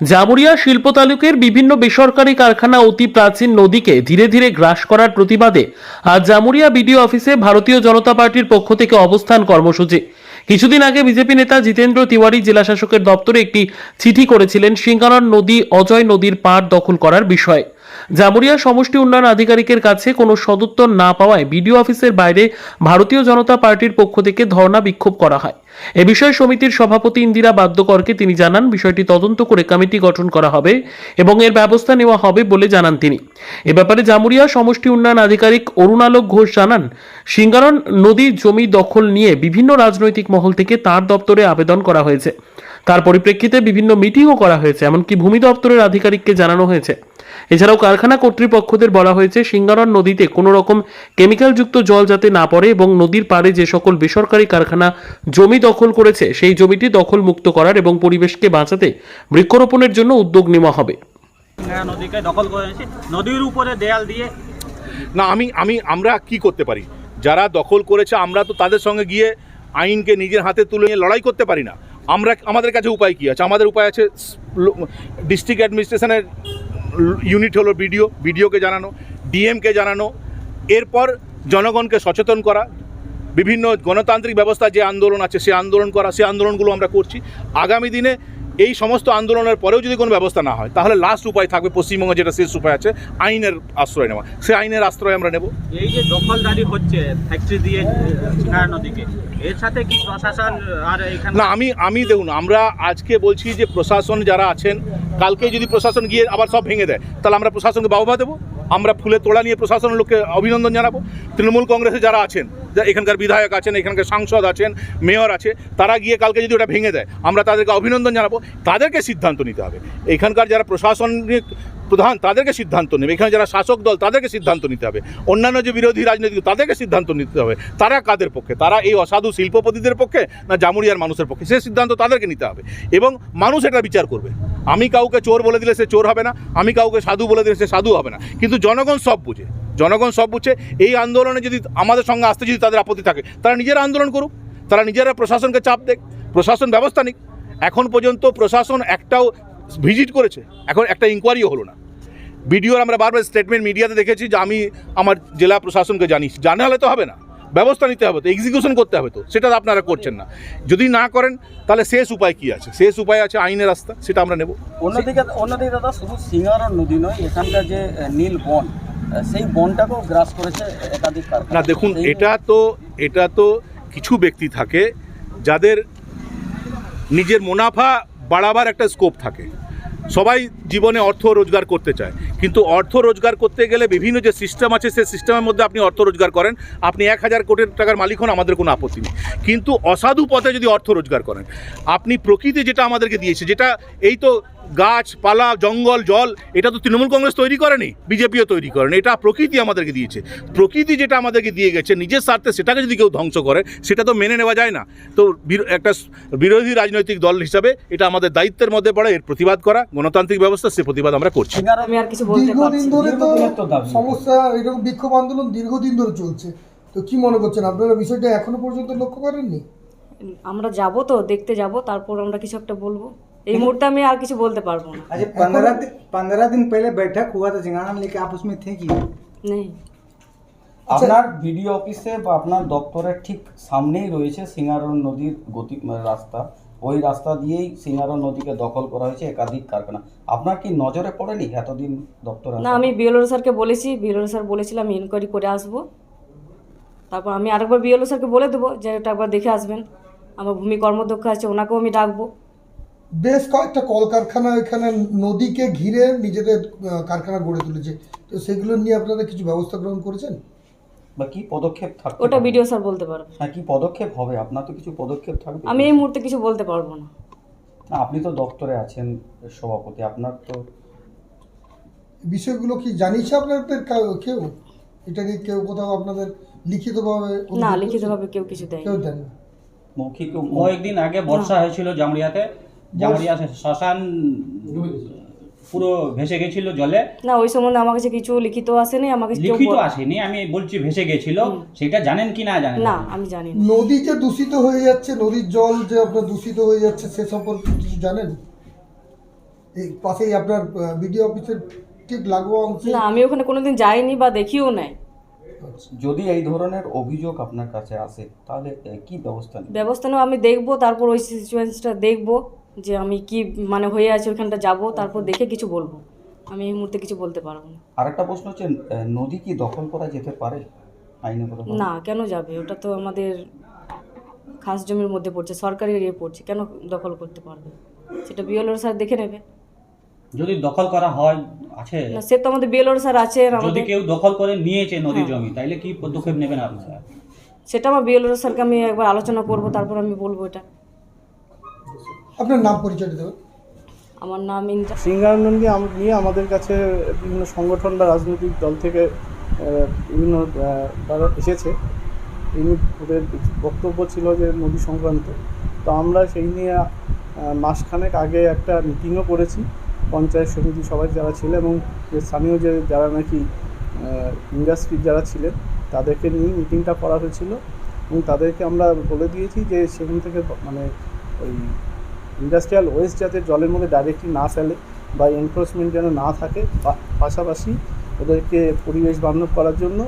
জামুরিয়া শিল্প তালুকের বিভিন্ন বেসরকারি কারখানা অতি প্রাচীন নদীকে ধীরে ধীরে গ্রাস করার প্রতিবাদে আজ জামুরিয়া বিডিও অফিসে ভারতীয় জনতা পার্টির পক্ষ থেকে অবস্থান কর্মসূচি। কিছুদিন আগে বিজেপি নেতা জিতেন্দ্র তিওয়ারি জেলাশাসকের দপ্তরে একটি চিঠি করেছিলেন সিঙ্গারন নদী অজয় নদীর পাড় দখল করার বিষয়ে। জামুরিয়া সমষ্টি উন্নয়ন আধিকারিকের কাছে কোনো সদুত্তর না পাওয়ায় বিডিও অফিসের বাইরে ভারতীয় জনতা পার্টির পক্ষ থেকে ধর্ণা বিক্ষোভ করা হয়। এ বিষয়ে সমিতির সভাপতি ইন্দিরা বাদ্যকরকে তিনি জানান, বিষয়টি তদন্ত করে কমিটি গঠন করা হবে এবং এর ব্যবস্থা নেওয়া হবে বলে জানান তিনি। এ ব্যাপারে জামুরিয়া সমষ্টি উন্নয়ন আধিকারিক অরুণালোক ঘোষ জানান, সিঙ্গারন নদীর জমি দখল নিয়ে বিভিন্ন রাজনৈতিক মহল থেকে তার দপ্তরে আবেদন করা হয়েছে। তার পরিপ্রেক্ষিতে বিভিন্ন মিটিংও করা হয়েছে, এমনকি ভূমি দপ্তরের আধিকারিককে জানানো হয়েছে। এছাড়াও কারখানা কর্তৃপক্ষদের বলা হয়েছে সিঙ্গারন নদীতে কোনো রকম কেমিক্যালযুক্ত জল যাতে না পড়ে এবং নদীর পাড়ে যে সকল বেসরকারি কারখানা জমি দখল করেছে সেই জমিটি দখল মুক্ত করার এবং পরিবেশকে বাঁচাতে বৃক্ষরোপণের জন্য উদ্যোগ নেওয়া হবে। নদীকে দখল করে নিয়েছে নদীর উপরে দেয়াল দিয়ে না আমি আমি আমরা কি করতে পারি? যারা দখল করেছে আমরা তো তাদের সঙ্গে গিয়ে আইনকে নিজের হাতে তুলে নিয়ে লড়াই করতে পারি না। আমরা আমাদের কাছে উপায় কি আছে? আমাদের উপায় আছে ডিস্ট্রিক্ট অ্যাডমিনিস্ট্রেশনের ইউনিট হলো বিডিও, বিডিওকে জানানো, ডিএমকে জানানো, এরপর জনগণকে সচেতন করা, বিভিন্ন গণতান্ত্রিক ব্যবস্থা যে আন্দোলন আছে, সে আন্দোলন করা, সে আন্দোলনগুলো আমরা করছি। আগামী দিনে এই সমস্ত আন্দোলনের পরেও যদি কোনো ব্যবস্থা না হয় তাহলে লাস্ট উপায় থাকবে পশ্চিমবঙ্গে যেটা শেষ উপায় আছে আইনের আশ্রয় নেওয়া। সে আইনের আশ্রয় আমরা নেব। এই যে দখলদারি হচ্ছে ফ্যাক্টরি দিয়ে নদীকে এর সাথে কি প্রশাসন আর এখানে না আমি আমি দেখুন আমরা আজকে বলছি যে প্রশাসন যারা আছেন কালকে যদি প্রশাসন গিয়ে আবার সব ভেঙে দেয় তাহলে আমরা প্রশাসনকে বাহবা দেবো। আমরা ফুলে তোলা নিয়ে প্রশাসনের লোককে অভিনন্দন জানাব। তৃণমূল কংগ্রেসে যারা আছেন এখানকার বিধায়ক আছেন, এখানকার সাংসদ আছেন, মেয়র আছে, তারা গিয়ে কালকে যদি ওটা ভেঙে দেয়, আমরা তাদেরকে অভিনন্দন জানাব। তাদেরকে সিদ্ধান্ত নিতে হবে। এখানকার যারা প্রশাসনিক প্রধান, তাদেরকে সিদ্ধান্ত নেবে। এখানে যারা শাসক দল, তাদেরকে সিদ্ধান্ত নিতে হবে। অন্যান্য যে বিরোধী রাজনৈতিক, তাদেরকে সিদ্ধান্ত নিতে হবে। তারা কাদের পক্ষে? তারা এই অসাধু শিল্পপতিদের পক্ষে না জামুরিয়ার মানুষের পক্ষে? সে সিদ্ধান্ত তাদেরকে নিতে হবে। এবং মানুষ এটা বিচার করবে। আমি কাউকে চোর বলে দিলে সে চোর হবে না, আমি কাউকে সাধু বলে দিলে সে সাধু হবে না। কিন্তু জনগণ সব বুঝে, জনগণ সব বুঝে এই আন্দোলনে যদি আমাদের সঙ্গে আসতে যদি তাদের আপত্তি থাকে, তারা নিজেরা আন্দোলন করুক, তারা নিজেরা প্রশাসনকে চাপ দেখ প্রশাসন ব্যবস্থা নিক। এখন পর্যন্ত প্রশাসন একটাও ভিজিট করেছে, এখন একটা ইনকোয়ারিও হলো না। ভিডিওর আমরা বারবার স্টেটমেন্ট মিডিয়াতে দেখেছি যে আমি আমার জেলা প্রশাসনকে জানি জানালে তো হবে না। ব্যবস্থা নিতে হবে তো এক্সিকিউশন করতে হবে তো সেটা আপনারা করছেন না। যদি না করেন তাহলে শেষ উপায় কি আছে? শেষ উপায় আছে আইনের রাস্তা সেটা আমরা নেব। অন্যদিকে অন্যদিকে দাদা শুধু সিঙ্গারন নদী নয় এখানকার যে নীল বন সেই বনটাকেও গ্রাস করেছে একাধিক না দেখুন এটা তো এটা তো কিছু ব্যক্তি থাকে যাদের নিজের মুনাফা বাড়াবার একটা স্কোপ থাকে। সবাই জীবনে অর্থ রোজগার করতে চায়। কিন্তু অর্থ রোজগার করতে গেলে বিভিন্ন যে সিস্টেম আছে, সেই সিস্টেমের মধ্যে আপনি অর্থ রোজগার করেন। আপনি এক হাজার কোটি টাকার মালিক হন, আমাদের কোনো আপত্তি নেই। কিন্তু অসাধু পথে যদি অর্থ রোজগার করেন, আপনি প্রকৃতি যেটা আমাদেরকে দিয়েছে, যেটা এই তো গাছপালা জঙ্গল জল এটা তো তৃণমূল কংগ্রেস তৈরি করেনি বিজেপিও তৈরি করেনি এটা প্রকৃতি আমাদেরকে দিয়েছে। প্রকৃতি যেটা আমাদেরকে দিয়ে গেছে নিজের স্বার্থে সেটাকে যদি কেউ ধ্বংস করে সেটা তো মেনে নেওয়া যায় না। তো একটা বিরোধী রাজনৈতিক দল হিসাবে এটা আমাদের দায়িত্বের মধ্যে পড়ে এর প্রতিবাদ করা গণতান্ত্রিক ব্যবস্থা সে প্রতিবাদ আমরা করছি। দীর্ঘদিন ধরে তো। সমস্যা এরকম বিক্ষোভ আন্দোলন দীর্ঘদিন ধরে চলছে। তো কি মনে করছেন? আপনারা বিষয়টা এখনও পর্যন্ত লক্ষ্য করেননি? আমরা যাব তো দেখতে যাব তারপর আমরা কিছু একটা বলব। এই মুহূর্তে আমি আর কিছু বলতে পারবো না अच्छा पंद्रह दिन पंद्रह दिन पहले बैठक हुआ था सिंगाड़ा में लेके आप उसमें थे कि নেই আপনার ভিডিও অফিসে বা আপনার দপ্তরের ঠিক সামনেই রয়েছে সিঙ্গারন নদীর গতি মানে রাস্তা ওই রাস্তা দিয়েই সিঙ্গারন নদীকে দখল করা হয়েছে একাধিক কারখানা আপনার কি নজরে পড়েনি এতদিন দপ্তর না আমি বিএলও স্যারকে বলেছি বিএলও স্যার বলেছিলাম ইনকোয়ারি করে আসবো তারপর আমি আরেকবার বিএলও স্যারকে বলে দেবো যে এটা একবার দেখে আসবেন আমার ভূমি কর্মদক্ষ আছে ওনাকেও আমি ডাকবো বেশ কয়েকটা কলকারখানা এখানে নদীকে ঘিরে নিজেদের কারখানা গড়ে তুলেছে। তো সেগুলো নিয়ে আপনারা কিছু ব্যবস্থা গ্রহণ করেছেন? বা কি পদক্ষেপ থাকবে ওটা বিডিও স্যার বলতে পারবে। হ্যাঁ কি পদক্ষেপ হবে? আপনার তো কিছু পদক্ষেপ থাকবে। আমি এই মুহূর্তে কিছু বলতে পারব না। না আপনি তো দপ্তরে আছেন সভাপতি আপনার তো বিষয়গুলো কি জানিয়েছে আপনাদের কেউ এটা কি কেউ কোথাও আপনাদের লিখিতভাবে না লিখিতভাবে কেউ কিছু দেয় কেউ দেন না মৌখিক কয়েকদিন আগে বর্ষা হয়েছিল জামুরিয়াতে জামুরিয়া শ্মশান পুরো ভেসে গেছিল জলে। না ওই সম্বন্ধে আমার কাছে কিছু লিখিত আসেনি লিখিত আসেনি আমি বলছি ভেসে গেছিল সেটা জানেন কি না জানেন? না আমি জানি নদী যে দূষিত হয়ে যাচ্ছে নদীর জল যে আপনার দূষিত হয়ে যাচ্ছে সে সম্পর্কে কিছু জানেন? এই পাশেই আপনার বিডিও অফিসের ঠিক লাগোয়া অংশে না আমি ওখানে কোনোদিন যাইনি বা দেখিও নাই। আচ্ছা। যদি এই ধরনের অভিযোগ আপনার কাছে আসে তাহলে কি ব্যবস্থা নেবেন? ব্যবস্থা নেওয়া আমি দেখব তারপর ওই সিচুয়েশনটা দেখব। যে আমি কি মানে হয়ে আছে ওইখানটা যাব তারপর দেখে কিছু বলব। আমি এই মুহূর্তে কিছু বলতে পারব না। আরেকটা প্রশ্ন হচ্ছে নদী কি দখল করা যেতে পারে? আইনগত না কেন যাবে? ওটা তো আমাদের খাস জমির মধ্যে পড়ছে সরকারি ইয়ে পড়ছে কেন দখল করতে পারবে? সেটা বিএলওর স্যার দেখে নেবে। যদি দখল করা হয় আছে। না সে তো আমাদের বিএলওর স্যার আছে আর যদি আমাদের কেউ দখল করে নিয়েছে নদীর হ্যাঁ। জমি তাইলে কি পদক্ষেপ নেবেন আপনারা সেটা আমার বিএলওর স্যারকে আমি একবার আলোচনা করব তারপর আমি বলব এটা। আপনার নাম পরিচয় দেবেন। আমার নাম ইন্দ্রা সিঙ্গারানন্দকে নিয়ে আমাদের কাছে বিভিন্ন সংগঠন বা রাজনৈতিক দল থেকে বিভিন্ন তারা এসেছে। ইনি ওদের বক্তব্য ছিল যে নদী সংক্রান্ত। তো আমরা সেই নিয়ে মাসখানেক আগে একটা মিটিংও করেছি। পঞ্চায়েত সমিতি সবাই যারা ছিল এবং যে স্থানীয় যে যারা নাকি ইন্ডাস্ট্রির যারা ছিলেন তাদেরকে নিয়ে মিটিংটা করা হয়েছিল। এবং তাদেরকে আমরা বলে দিয়েছি যে সেখান থেকে মানে ওই ইন্ডাস্ট্রিয়াল ওয়েস্ট যাতে জলের মধ্যে ডাইরেক্টলি না ফেলে বা এনক্রোচমেন্ট যেন না থাকে পাশাপাশি ওদেরকে পরিবেশ বান্ধব করার জন্য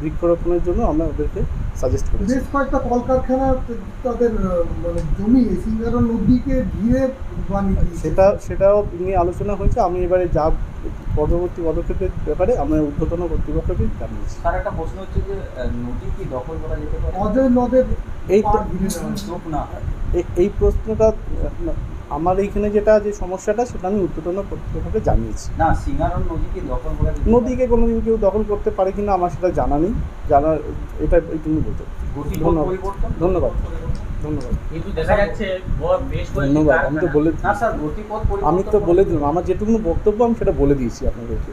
বৃক্ষরোপণের জন্য আমরা ওদেরকে সাজেস্ট করেছি। বেশ কয়েকটা কলকারখানা তাদের মানে জমি সিঙ্গারা নদীকে ঘিরে সেটা সেটাও নিয়ে আলোচনা হয়েছে। আমি এবারে যা পরবর্তী পদক্ষেপের ব্যাপারে আমরা ঊর্ধ্বতন কর্তৃপক্ষকে জানিয়েছি। তার একটা প্রশ্ন হচ্ছে যে নদী কি দখল করা যেতে পারে? অজয় নদের এই হয়। এই প্রশ্নটা আমার এইখানে যেটা যে সমস্যাটা সেটা আমি উত্তোলনা কর্তৃপক্ষকে জানিয়েছি। না সিঙ্গারন নদীকে দখল করে? নদীকে কোনোদিন কেউ দখল করতে পারে কিনা আমার সেটা জানা নেই। জানার এটা এইটুকু বলতে ধন্যবাদ। ধন্যবাদ। ধন্যবাদ। কিন্তু দেখা যাচ্ছে বেশ ধন্যবাদ। আমি তো বলে আমি তো বলে দিলাম। আমার যেটুকু বক্তব্য আমি সেটা বলে দিয়েছি আপনাদেরকে।